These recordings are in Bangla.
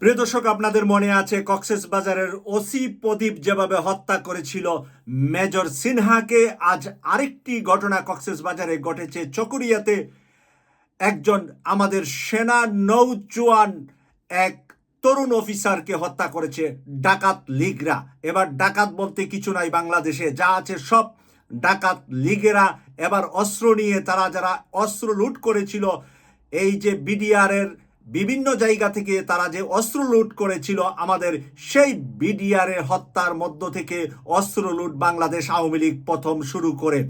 প্রিয় দর্শক, আপনাদের মনে আছে কক্সেস বাজারের ওসি প্রদীপ যেভাবে হত্যা করেছিল মেজর সিনহাকে? আজ আরেকটি ঘটনা কক্সেস বাজারে ঘটেছে চকরিয়াতে। একজন আমাদের সেনা নৌজওয়ান এক তরুণ অফিসারকে হত্যা করেছে ডাকাত লীগরা। এবার ডাকাত বলতে কিছু নাই বাংলাদেশে, যা আছে সব ডাকাত লীগেরা। এবার অস্ত্র নিয়ে তারা যারা অস্ত্র লুট করেছিল, এই যে বিডিআরের বিভিন্ন জায়গা থেকে তারা যে অস্ত্র লুট করেছিল আমাদের সেই বিডিআরের হত্যার মধ্য থেকে অস্ত্র লুট বাংলাদেশ আওয়ামী লীগ প্রথম শুরু করে।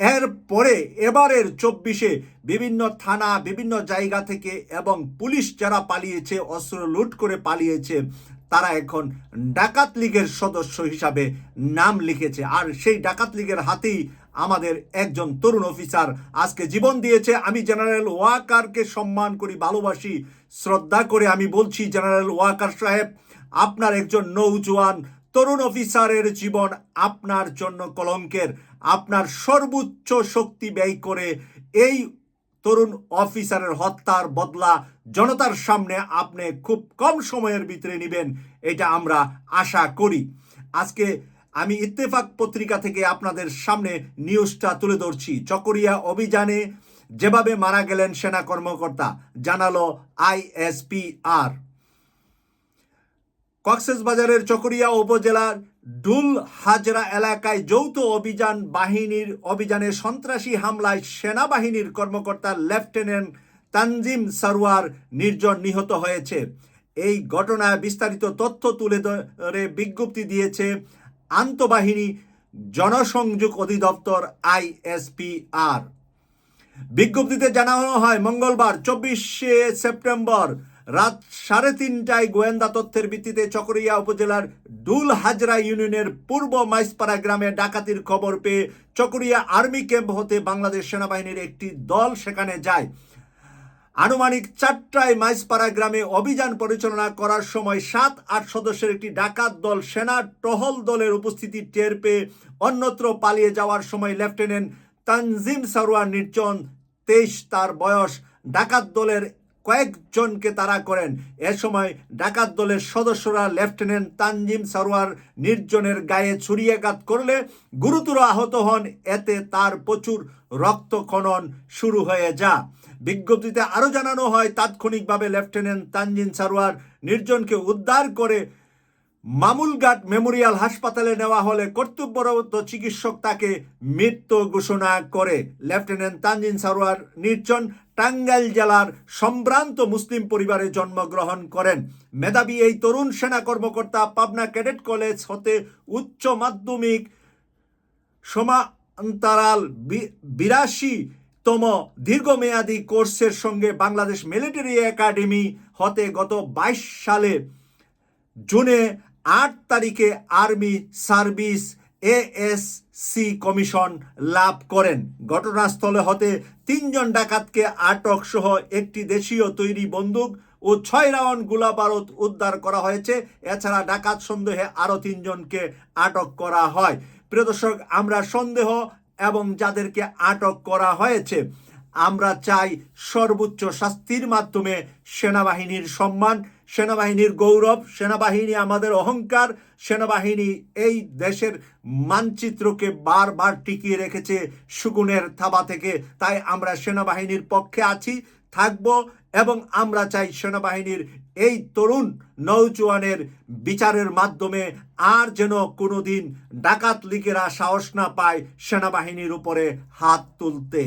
এরপরে এবারের চব্বিশে বিভিন্ন থানা, বিভিন্ন জায়গা থেকে এবং পুলিশ যারা পালিয়েছে, অস্ত্র লুট করে পালিয়েছে তারা এখন ডাকাত লীগের সদস্য হিসাবে নাম লিখেছে। আর সেই ডাকাত লীগের হাতেই আমাদের একজন তরুণ অফিসার আজকে জীবন দিয়েছে। আমি জেনারেল ওয়াকারকে সম্মান করি, ভালোবাসি, শ্রদ্ধা করে আমি বলছি, জেনারেল ওয়াকার সাহেব, আপনার একজন নৌজওয়ান তরুণ অফিসারের জীবন আপনার জন্য কলঙ্কের। আপনার সর্বোচ্চ শক্তি ব্যয় করে এই তরুণ অফিসারের হত্যার বদলা জনতার সামনে আপনি খুব কম সময়ের ভিতরে নেবেন, এটা আমরা আশা করি। আজকে আমি ইত্তেফাক পত্রিকা থেকে আপনাদের সামনে নিউজটা তুলে ধরছি। চকরিয়া অভিযানে যেভাবে মারা গেলেন সেনা কর্মকর্তা, জানালো আইএসপিআর। কক্সবাজারের চকরিয়া উপজেলার ডুল হাজরা এলাকায় যৌথ অভিযান বাহিনীর অভিযানে সন্ত্রাসী হামলায় সেনাবাহিনীর কর্মকর্তা লেফটেন্যান্ট তানজিম সারোয়ার নির্জন নিহত হয়েছে। এই ঘটনায় বিস্তারিত তথ্য তুলে ধরে বিজ্ঞপ্তি দিয়েছে আন্তঃবাহিনী জনসংযোগ অধিদপ্তর আইএসপিআর। বিজ্ঞপ্তিতে জানানো হয়, মঙ্গলবার, চব্বিশে সেপ্টেম্বর রাত সাড়ে তিনটায় গোয়েন্দা তথ্যের ভিত্তিতে চকরিয়া উপজেলার ডুল হাজরা ইউনিয়নের পূর্ব মাইসপাড়া গ্রামে ডাকাতির খবর পেয়ে চকরিয়া আর্মি ক্যাম্প হতে বাংলাদেশ সেনাবাহিনীর একটি দল সেখানে যায়। আনুমানিক চারটায় মাইসপাড়া গ্রামে অভিযান পরিচালনা করার সময় সাত, আট সদস্যের একটি ডাকাত দল সেনা টহল দলের উপস্থিতি টের পেয়ে অন্যত্র পালিয়ে যাওয়ার সময় লেফটেন্যান্ট তানজিম সারোয়ার নির্জন তেইশ তার বয়স। ডাকাত দলের কয়েকজনকে তারা করেন। এ সময় ডাকাত দলের সদস্যরা লেফটেন্যান্ট তানজিম সারোয়ার নির্জনের গায়ে ছুরিয়াঘাত করলে গুরুতর আহত হন। এতে তার প্রচুর রক্তক্ষণন শুরু হয়ে যা বিজ্ঞপ্তিতে আরও জানানো হয়, তাৎক্ষণিকভাবে লেফটেন্যান্ট তানজিম সারোয়ার নির্জনকে উদ্ধার করে মামুলঘাট মেমোরিয়াল হাসপাতালে নেওয়া হলে কর্তব্যরত চিকিৎসক তাকে মৃত্যু ঘোষণা করে। লেফটেন্যান্ট তানজিন সারোয়ার নির্জন টাঙ্গাইল জেলার সম্ভ্রান্ত মুসলিম পরিবারে জন্মগ্রহণ করেন। মেধাবী এই তরুণ সেনা কর্মকর্তা পাবনা ক্যাডেট কলেজ হতে উচ্চ মাধ্যমিক সমান্তরাল বিরাশি তম দীর্ঘমেয়াদী কোর্সের সঙ্গে বাংলাদেশ মিলিটারি একাডেমি হতে গত বাইশ সালে জুনে আট তারিখে আর্মি সার্ভিস এএসসি কমিশন লাভ করেন। ঘটনাস্থলে হতে তিনজন ডাকাতকে আটক সহ একটি দেশীয় তৈরি বন্দুক ও ছয় রাউন্ড গোলা বারুদ উদ্ধার করা হয়েছে। এছাড়া ডাকাত সন্দেহে আরও তিনজনকে আটক করা হয়। প্রিয় দর্শক, আমরা সন্দেহ এবং যাদেরকে আটক করা হয়েছে, আমরা চাই সর্বোচ্চ শাস্তির মাধ্যমে সেনাবাহিনীর সম্মান সেনাবাহিনীর গৌরব, সেনাবাহিনী আমাদের অহংকার, সেনাবাহিনী এই দেশের মানচিত্রকে বারবার টিকিয়ে রেখেছে সুগুনের থাবা থেকে। তাই আমরা সেনাবাহিনীর পক্ষে আছি, থাকব এবং আমরা চাই সেনাবাহিনীর এই তরুণ নৌজওয়ানের বিচারের মাধ্যমে আর যেন কোনোদিন ডাকাত লীগেরা সাহস না পায় সেনাবাহিনীর উপরে হাত তুলতে।